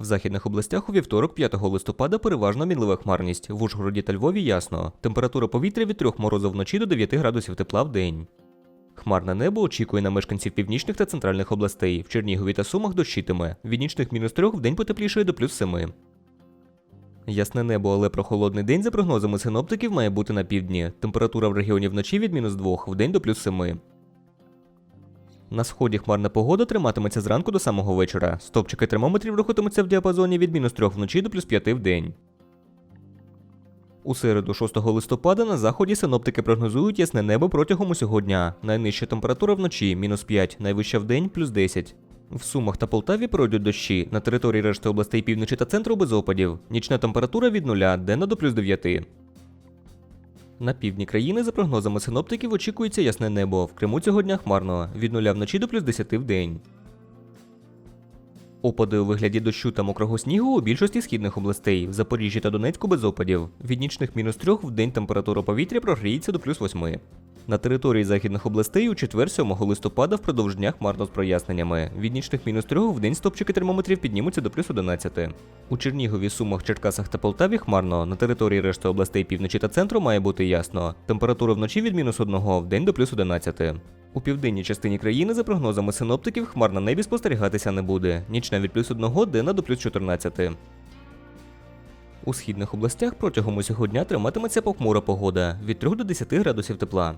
В західних областях у вівторок, 5 листопада, переважно мінлива хмарність. В Ужгороді та Львові ясно. Температура повітря від 3 морозу вночі до 9 градусів тепла в день. Хмарне небо очікує на мешканців північних та центральних областей. В Чернігові та Сумах дощитиме. Від нічних мінус 3 в день потеплішає до плюс 7. Ясне небо, але прохолодний день за прогнозами синоптиків має бути на півдні. Температура в регіоні вночі від мінус 2, в день до плюс 7. На сході хмарна погода триматиметься зранку до самого вечора. Стопчики термометрів рухатимуться в діапазоні від мінус 3 вночі до плюс 5 в день. У середу 6 листопада на заході синоптики прогнозують ясне небо протягом усього дня. Найнижча температура вночі мінус 5, найвища в день плюс 10. В Сумах та Полтаві пройдуть дощі. На території решти областей півночі та центру без опадів. Нічна температура від 0, денна до плюс 9. На півдні країни, за прогнозами синоптиків, очікується ясне небо. В Криму цього дня хмарно від 0 вночі до плюс 10 в день. Опади у вигляді дощу та мокрого снігу у більшості східних областей. В Запоріжжі та Донецьку без опадів. Від нічних мінус 3 в день температура повітря прогріється до плюс 8. На території західних областей у четвер 7 листопада впродовж дня хмарно з проясненнями. Від нічних мінус 3 в день стопчики термометрів піднімуться до плюс 11. У Чернігові, Сумах, Черкасах та Полтаві хмарно. На території решти областей півночі та центру має бути ясно. Температура вночі від мінус 1 в день до плюс 11. У південній частині країни, за прогнозами синоптиків, хмар на небі спостерігатися не буде. Нічна від плюс 1 денна до плюс 14. У східних областях протягом усього дня триматиметься похмура погода від 3 до 10 градусів тепла.